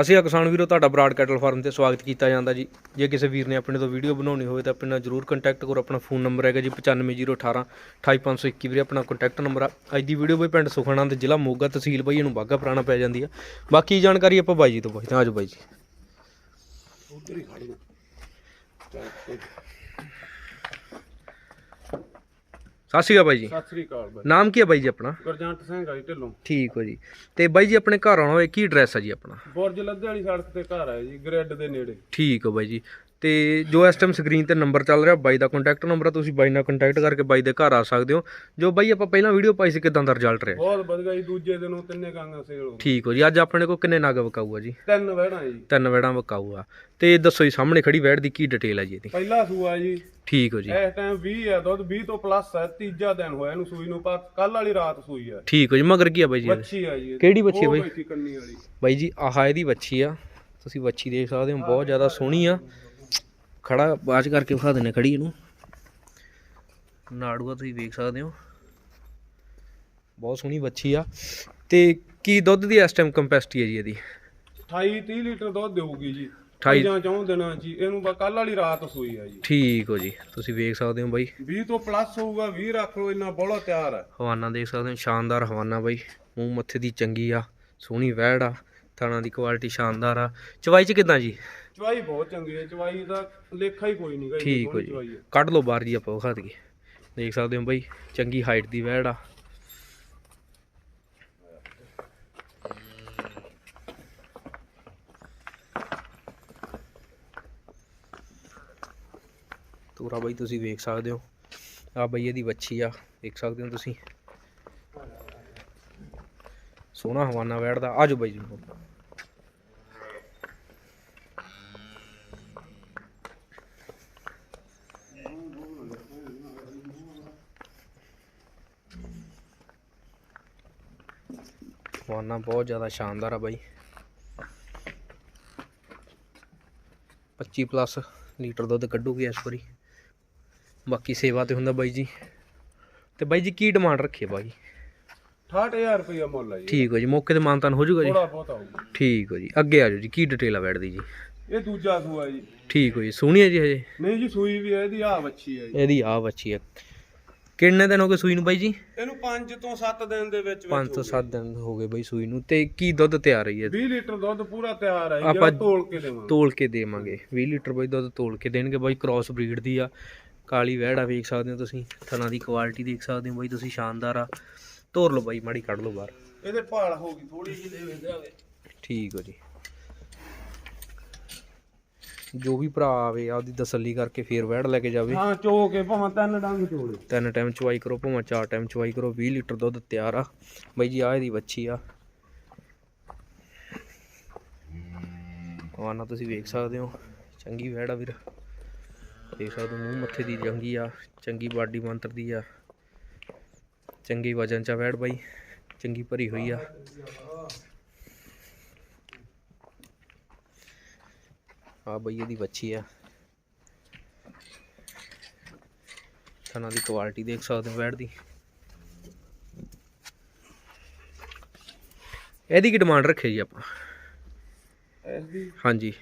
ਅਸੀਂ ਕਿਸਾਨ ਵੀਰੋ ਤੁਹਾਡਾ ਬਰਾਡ ਕੈਟਲ ਫਾਰਮ ਤੇ ਸਵਾਗਤ ਕੀਤਾ ਜਾਂਦਾ ਜੀ। ਜੇ ਕਿਸੇ ਵੀਰ ਨੇ ਆਪਣੇ ਤੋਂ ਵੀਡੀਓ ਬਣਾਉਣੀ ਹੋਵੇ ਤਾਂ ਆਪਣੇ ਨਾਲ ਜਰੂਰ ਕੰਟੈਕਟ ਕਰੋ। ਆਪਣਾ ਫੋਨ ਨੰਬਰ ਹੈਗਾ ਜੀ 95018 28521 ਵੀਰੇ, ਆਪਣਾ ਕੰਟੈਕਟ ਨੰਬਰ ਆ। ਅੱਜ ਦੀ ਵੀਡੀਓ ਬਈ ਪਿੰਡ ਸੁਖਣਾ ਦੇ ਜ਼ਿਲ੍ਹਾ ਮੋਗਾ ਤਹਿਸੀਲ ਬਈ, ਇਹਨੂੰ ਬਾਗਾ ਪੁਰਾਣਾ ਪੈ ਜਾਂਦੀ ਆ। ਬਾਕੀ ਜਾਣਕਾਰੀ ਆਪਾਂ ਬਾਈ ਜੀ ਤੋਂ ਪੁੱਛਦੇ ਹਾਂ। ਆਜੋ ਬਾਈ ਜੀ। ਸਤਿ ਸ਼੍ਰੀ ਅਕਾਲ ਬਾਈ ਜੀ। ਸਤਿ ਸ੍ਰੀ ਅਕਾਲ ਬਾਈ। ਨਾਮ ਕੀ ਹੈ ਬਾਈ ਜੀ ਆਪਣਾ? ਗੁਰਜੰਟ ਸਿੰਘ ਆਈ ਢਿੱਲੋਂ। ਠੀਕ ਹੋ ਜੀ। ਤੇ ਬਾਈ ਜੀ ਆਪਣੇ ਘਰ ਆਉਣਾ ਹੋਵੇ ਕੀ ਐਡਰੈਸ ਹੈ ਜੀ ਆਪਣਾ? ਬੁਰਜ ਲੱਦੇ ਵਾਲੀ ਸੜਕ ਤੇ ਘਰ ਹੈ ਜੀ ਗ੍ਰਿਡ ਦੇ ਨੇੜੇ। ਠੀਕ ਹੋ ਬਾਈ ਜੀ। ਤੇ ਜੋ ਇਸ ਟਾਈਮ ਸਕਰੀਨ ਤੇ ਨੰਬਰ ਚੱਲ ਰਿਹਾ ਬਾਈ ਦਾ ਕੰਟੈਕਟ ਨੰਬਰ ਆ ਤੁਸੀਂ ਬਾਈ ਨਾਲ ਕੰਟੈਕਟ ਕਰਕੇ ਬਾਈ ਦੇ ਘਰ ਆ ਸਕਦੇ ਹੋ। ਜੋ ਬਾਈ ਆਪਾਂ ਪਹਿਲਾਂ ਵੀਡੀਓ ਪਾਈ ਸੀ ਕਿਦਾਂ ਦਾ ਰਿਜ਼ਲਟ ਰਿਹਾ? ਬਹੁਤ ਵਧੀਆ ਜੀ ਦੂਜੇ ਦਿਨੋਂ ਤਿੰਨੇ ਕਾਂਗਾ ਸੇਲ ਹੋ ਗਏ। ਠੀਕ ਹੋ ਜੀ। ਅੱਜ ਆਪਣੇ ਕੋਲ ਕਿੰਨੇ ਨਗ ਵਿਕਾਊ ਆ ਜੀ? ਤਿੰਨ ਵਹਿੜਾਂ ਜੀ। ਤਿੰਨ ਵੈੜਾਂ ਵਿਕਾਊ ਆ ਤੇ ਦੱਸੋ ਜੀ ਸਾਹਮਣੇ ਖੜੀ ਵੈੜ ਦੀ ਕੀ ਡਿਟੇਲ ਆ ਜੀ ਇਹਦੀ? ਪਹਿਲਾ ਸੂਆ ਜੀ ਠੀਕ ਹੋ ਜੀ। ਇਸ ਟਾਈਮ 20 ਹੈ ਦੁੱਧ 20 ਤੋਂ ਪਲੱਸ ਹੈ ਤੀਜਾ ਦਿਨ ਹੋਇਆ ਇਹਨੂੰ ਸੂਈ ਨੂੰ ਪਰ ਕੱਲ ਵਾਲੀ ਰਾਤ ਸੂਈ ਹੈ। ਠੀਕ ਹੋ ਜੀ ਮਗਰ ਕੀ ਆ ਬਾਈ ਜੀ? ਬੱਚੀ ਹੈ ਜੀ। ਕਿਹੜੀ ਬੱਚੀ ਉਹ ਬਾਈ? ਬੈਠੀ ਕੰਨੀ ਵਾਲੀ। ਬਾਈ ਜੀ ਆਹ ਇਹਦੀ ਵੱਛੀ ਆ। ਤੁਸੀਂ ਵੱਛੀ ਦੇਖ ਸਕਦੇ ਹੋ ਬਹੁਤ ਜ਼ਿਆਦਾ ਸੋਹਣੀ ਆ। ਖੜਾ ਬਾਜ ਕਰਕੇ ਵਿਖਾ ਦਿੰਨੇ ਖੜੀ ਇਹਨੂੰ। ਨਾੜੂਆ ਤੁਸੀਂ ਵੇਖ ਸਕਦੇ ਹੋ। ਬਹੁਤ ਸੋਹਣੀ ਵੱਛੀ ਆ। ਤੇ ਕੀ ਦੁੱਧ ਦੀ ਇਸ ਟਾਈਮ ਕੰਪੈਸਿਟੀ ਹੈ ਜੀ ਇਹਦੀ? 28 30 ਲੀਟਰ ਦੁੱਧ ਦੇਊਗੀ ਜੀ। 28 ਜਾਂ ਚੌਂ ਦਿਨਾਂ ਹੀ। ਇਹਨੂੰ ਬਸ ਕੱਲ ਵਾਲੀ ਰਾਤ ਸੂਈ ਹੈ ਜੀ। ਠੀਕ ਹੋ ਜੀ ਤੁਸੀਂ ਵੇਖ ਸਕਦੇ ਹੋ ਬਾਈ। 20 ਤੋਂ ਪਲੱਸ ਹੋਊਗਾ 20 ਰੱਖ ਲਓ ਇੰਨਾ ਬੋਲਾ ਤਿਆਰ ਹੈ ਹਵਾਨਾ ਦੇਖ ਸਕਦੇ ਹੋ ਸ਼ਾਨਦਾਰ ਹਵਾਨਾ ਬਾਈ। ਮੂੰਹ ਮੱਥੇ ਦੀ ਚੰਗੀ ਆ ਸੋਹਣੀ ਵਹਿੜ ਆ ਥਾਣਾ ਦੀ ਕੁਆਲਿਟੀ ਸ਼ਾਨਦਾਰ ਆ। ਚਵਾਈ ਚ ਕਿਦਾਂ ਜੀ? ਚਵਾਈ ਬਹੁਤ ਚੰਗੀ ਹੈ ਚਵਾਈ ਦਾ ਲੇਖਾ ਹੀ ਕੋਈ ਨਹੀਂ ਗਾ ਠੀਕ ਹੋ ਜੀ। ਕੱਢ ਲਓ ਬਾਹਰ ਜੀ ਆਪਾਂ ਵਿਖਾ ਦਈਏ। ਦੇਖ ਸਕਦੇ ਹੋ ਬਾਈ ਚੰਗੀ ਹਾਈਟ ਦੀ ਵਹਿੜ ਆ। ਤੂਰਾ ਬਾਈ ਤੁਸੀਂ ਵੇਖ ਸਕਦੇ ਹੋ। ਆ ਬਾਈ ਇਹਦੀ ਵੱਛੀ ਆ ਦੇਖ ਸਕਦੇ ਹੋ ਤੁਸੀਂ। ਸੋਹਣਾ ਹਵਾਨਾ ਵਹਿੜਦਾ ਆਜੋ ਬਾਈ ਜੀ। ਹਵਾਨਾ ਬਹੁਤ ਜ਼ਿਆਦਾ ਸ਼ਾਨਦਾਰ ਆ ਬਾਈ। 25 ਪਲੱਸ ਲੀਟਰ ਦੁੱਧ ਕੱਢੂਗੀ ਇਸ ਵਾਰੀ। ਬਾਕੀ ਸੇਵਾ ਤੇ ਹੁੰਦਾ ਬਾਈ ਜੀ। ਤੇ ਬਾਈ ਜੀ ਕੀ ਡਿਮਾਂਡ ਰੱਖੀ ਹੈ ਬਾਈ? 68000 ਰੁਪਇਆ ਮੁੱਲ ਹੈ ਜੀ। ਠੀਕ ਹੋ ਜੀ ਮੌਕੇ ਤੇ ਮਾਨਤਾਨ ਹੋ ਜਾਊਗਾ ਜੀ? ਥੋੜਾ ਬਹੁਤ ਆਊਗਾ। ਠੀਕ ਹੋ ਜੀ ਅੱਗੇ ਆ ਜਾਓ ਜੀ ਕੀ ਡਿਟੇਲ ਆ ਬੈਠਦੀ ਜੀ? ਇਹ ਦੂਜਾ ਸੂਆ ਜੀ। ਠੀਕ ਹੋ ਜੀ ਸੋਹਣੀ ਹੈ ਜੀ ਹਜੇ? ਨਹੀਂ ਜੀ ਸੂਈ ਵੀ ਹੈ ਇਹਦੀ ਆ ਵੱਛੀ ਹੈ ਜੀ। ਇਹਦੀ ਆ ਬੱਚੀ ਹੈ ਕਿੰਨੇ ਦਿਨ ਹੋ ਗਏ ਸੂਈ ਨੂੰ ਬਾਈ ਜੀ? ਇਹਨੂੰ 5 ਤੋਂ 7 ਦਿਨ ਦੇ ਵਿੱਚ 5 ਤੋਂ 7 ਦਿਨ ਹੋ ਗਏ ਬਾਈ ਸੂਈ ਨੂੰ। ਤੇ ਕੀ ਦੁੱਧ ਤਿਆਰ ਰਹੀ ਹੈ 20 ਲੀਟਰ ਦੁੱਧ ਪੂਰਾ ਤਿਆਰ ਹੈ ਜੀ ਤੋਲ ਕੇ ਦੇਵਾਂਗੇ। ਤੋਲ ਕੇ ਦੇਵਾਂਗੇ। 20 ਲੀਟਰ ਬਾਈ ਦੁੱਧ ਤੋਲ ਕੇ ਦੇਣਗੇ ਬਾਈ ਕ੍ਰਾਸ ਬਰੀਡ ਦੀ ਆ। ਕਾਲੀ ਵਹਿੜਾ ਵੇਖ ਸਕਦੇ ਹੋ ਤੁਸੀਂ ਥਣਾ ਦੀ ਕੁਆਲਿਟੀ ਦੇਖ ਸਕਦੇ ਹੋ ਬਾਈ ਤੁਸੀਂ ਸ਼ਾਨਦਾਰ ਆ। ਤੋਰ ਲਓ ਬਾਈ ਮਾੜੀ ਕੱਢ ਲਓ ਬਾਹਰ। ਇਹਦੇ ਭਾਲ ਹੋ ਗਈ ਥੋੜੀ ਜਿਹੀ ਦੇ ਵੇਂਦੇ ਆਵੇ ਠੀਕ ਹੋ ਜੀ। ਜੋ ਵੀ ਭਰਾ ਆਵੇ ਆਪਦੀ ਤਸੱਲੀ ਕਰਕੇ ਫੇਰ ਵਹਿੜ ਲੈ ਕੇ ਜਾਵੇ। ਹਾਂ ਚੋ ਕੇ ਭਾਵੇਂ ਤਿੰਨ ਡੰਗ ਚੋਲੇ। ਤਿੰਨ ਟਾਈਮ ਚਵਾਈ ਕਰੋ ਭਾਵੇਂ ਚਾਰ ਟਾਈਮ ਚਵਾਈ ਕਰੋ 20 ਲੀਟਰ ਦੁੱਧ ਤਿਆਰ ਆ। ਬਾਈ ਜੀ ਆਹ ਇਹਦੀ ਵੱਛੀ ਆ। ਆਨਾ ਤੁਸੀਂ ਵੇਖ ਸਕਦੇ ਹੋ। ਚੰਗੀ ਵਹਿੜ ਆ ਵੀਰ। ਦੇਖ ਸਕਦੇ ਹੋ ਮੂੰਹ ਮੱਥੇ ਦੀ ਚੰਗੀ ਆ ਚੰਗੀ ਬਾਡੀ ਮੰਤਰ ਦੀ ਆ। ਚੰਗੀ ਵਜਨ ਚ ਵਹਿੜ ਬਾਈ ਚੰਗੀ ਭਰੀ ਹੋਈ ਆ। ਆ ਬਈ ਇਹਦੀ ਵੱਛੀ ਆ। ਥਣਾ ਦੀ ਕੁਆਲਿਟੀ ਦੇਖ ਸਕਦੇ ਹੋ ਵੈੜ ਦੀ। ਇਹਦੀ ਕੀ ਡਿਮਾਂਡ ਰੱਖੇ ਜੀ ਆਪਾਂ? ਇਸ ਦੀ ਹਾਂਜੀ।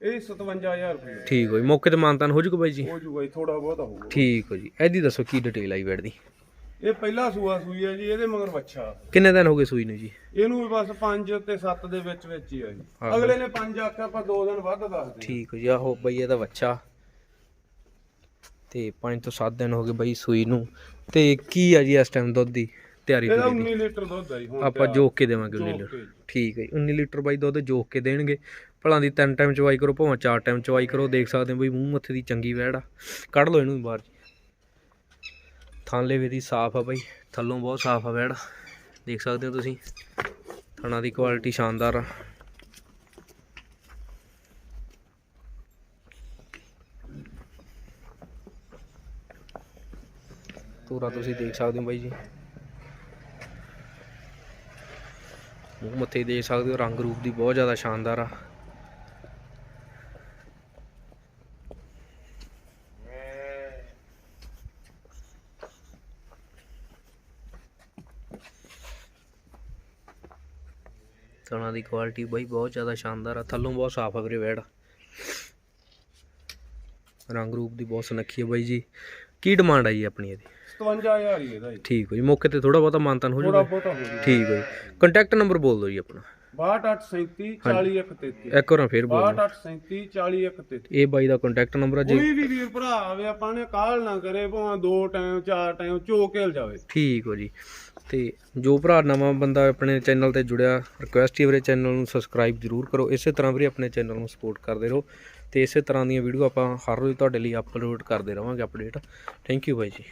ਇਹ 57000 ਰੁਪਏ ਠੀਕ ਹੋ ਜੀ ਮੌਕੇ ਤੇ ਮਾਨਤਾਨ ਹੋ ਜੂਗਾ ਬਾਈ ਜੀ? ਹੋ ਜੂਗਾ ਜੀ ਥੋੜਾ ਬਹੁਤ ਹੋਊਗਾ ਠੀਕ ਹੋ ਜੀ ਇਹਦੀ ਦੱਸੋ ਕੀ ਡਿਟੇਲ ਆਈ ਦੀ? ਇਹ ਪਹਿਲਾ ਸੂਆ ਸੂਈ ਹੈ ਜੀ ਇਹਦੇ ਮਗਰ ਵੱਛਾ। ਕਿੰਨੇ ਦਿਨ ਹੋ ਗਏ ਸੂਈ ਨੂੰ ਜੀ? ਇਹਨੂੰ ਵੀ ਬਸ 5 ਤੇ 7 ਦੇ ਵਿੱਚ ਵਿੱਚ ਹੀ ਆ ਜੀ। ਅਗਲੇ ਨੇ 5 ਆਖਿਆ ਆਪਾਂ 2 ਦਿਨ ਵੱਧ ਦੱਸ ਦੇ ਠੀਕ ਹੋ ਜੀ ਆਹੋ ਬਈ ਇਹਦਾ ਬੱਚਾ ਤੇ 5 ਤੋਂ 7 ਦਿਨ ਹੋ ਗਏ ਬਈ ਸੂਈ ਨੂੰ। ਤੇ ਕੀ ਆ ਜੀ ਇਸ ਟਾਈਮ ਦੁੱਧ ਦੀ? ਤਿਆਰੀ ਇਹਦਾ ਪੂਰੀ ਦੀ। 19 ਲੀਟਰ ਦੁੱਧ ਹੈ ਜੀ ਹੁਣ ਆਪਾਂ ਜੋਕ ਕੇ ਦੇਵਾਂਗੇ 19 ਜੋਕ ਲੀਟਰ। ਠੀਕ ਹੈ ਜੀ 19 ਲੀਟਰ ਬਾਈ ਦੁੱਧ ਜੋਕ ਕੇ ਦੇਣਗੇ। ਭਲਾਂ ਦੀ ਤਿੰਨ ਟਾਈਮ ਚਵਾਈ ਕਰੋ ਭਾਵੇਂ ਚਾਰ ਟਾਈਮ ਚਵਾਈ ਕਰੋ ਦੇਖ ਸਕਦੇ ਹੋ ਬਈ ਮੂੰਹ ਮੱਥੇ ਦੀ ਚੰਗੀ ਵਹਿੜ ਆ। ਕੱਢ ਲਓ ਇਹਨੂੰ ਬਾਹਰ ਥਾਂਲੇ ਵੀ ਦੀ ਸਾਫ਼ ਆ ਬਾਈ ਥੱਲੋਂ ਬਹੁਤ ਸਾਫ਼ ਆ ਵਹਿੜ ਦੇਖ ਸਕਦੇ ਹੋ ਤੁਸੀਂ ਥਣਾ ਦੀ ਕੁਆਲਿਟੀ ਸ਼ਾਨਦਾਰ ਆ। ਤੂਰਾ ਤੁਸੀਂ ਦੇਖ ਸਕਦੇ ਹੋ ਬਾਈ ਜੀ। ਮੂੰਹ ਮੱਥੇ ਦੇਖ ਸਕਦੇ ਹੋ, ਰੰਗ ਰੂਪ ਦੀ ਬਹੁਤ ਜ਼ਿਆਦਾ ਸ਼ਾਨਦਾਰ ਆ। ਤਣਾ ਦੀ ਕੁਆਲਿਟੀ ਬਾਈ ਬਹੁਤ ਜ਼ਿਆਦਾ ਸ਼ਾਨਦਾਰ ਆ, ਥੱਲੋਂ ਬਹੁਤ ਸਾਫ਼ ਆ ਵੀਰੇ ਵੈੜ ਰੰਗ ਰੂਪ ਦੀ ਬਹੁਤ ਸੁਨੱਖੀ ਹੈ ਬਾਈ ਜੀ। ਕੀ ਡਿਮਾਂਡ ਆਈ ਆਪਣੀ ਇਹਦੀ? 57000 ਹੀ ਇਹਦਾ ਜੀ। ਠੀਕ ਹੈ ਜੀ ਮੌਕੇ ਤੇ ਥੋੜਾ ਬਹੁਤਾ ਮਾਨਤਾਨ ਹੋ ਥੋੜਾ ਜਾਊਗਾ। ਬਹੁਤਾ ਹੋ ਗਿਆ ਠੀਕ ਹੈ ਜੀ। ਕੰਟੈਕਟ ਨੰਬਰ ਬੋਲ ਦਿਓ ਜੀ ਆਪਣਾ। 6237 4133 ਇੱਕ ਵਾਰ ਫੇਰ ਬੋਲ ਦਿਓ। 6237 4133 ਇਹ ਬਾਈ ਦਾ ਕੰਟੈਕਟ ਨੰਬਰ ਆ ਜੀ। ਕੋਈ ਵੀ ਵੀਰ ਭਰਾ ਆਵੇ ਆਪਾਂ ਨੇ ਕਾਲ ਨਾ ਕਰੇ ਭਾਵੇਂ ਦੋ ਟਾਈਮ ਚਾਰ ਟਾਈਮ ਚੋਕੇਲ ਜਾਵੇ। ਠੀਕ ਹੋ ਜੀ। ਤੇ ਜੋ ਭਰਾ ਨਵਾਂ ਬੰਦਾ ਆਪਣੇ ਚੈਨਲ ਤੇ ਜੁੜਿਆ ਰਿਕੁਐਸਟ ਹੈ ਵੀਰੇ ਚੈਨਲ ਨੂੰ ਸਬਸਕ੍ਰਾਈਬ ਜ਼ਰੂਰ ਕਰੋ। ਇਸੇ ਤਰ੍ਹਾਂ ਵੀਰੇ ਆਪਣੇ ਚੈਨਲ ਨੂੰ ਸਪੋਰਟ ਕਰਦੇ ਰਹੋ। ਤੇ ਇਸੇ ਤਰ੍ਹਾਂ ਦੀਆਂ ਵੀਡੀਓ ਆਪਾਂ ਹਰ ਰੋਜ਼ ਤੁਹਾਡੇ ਲਈ ਅਪਲੋਡ ਕਰਦੇ ਰਵਾਂਗੇ ਅਪਡੇਟ ਥੈਂਕ ਯੂ ਬਾਈ ਜੀ।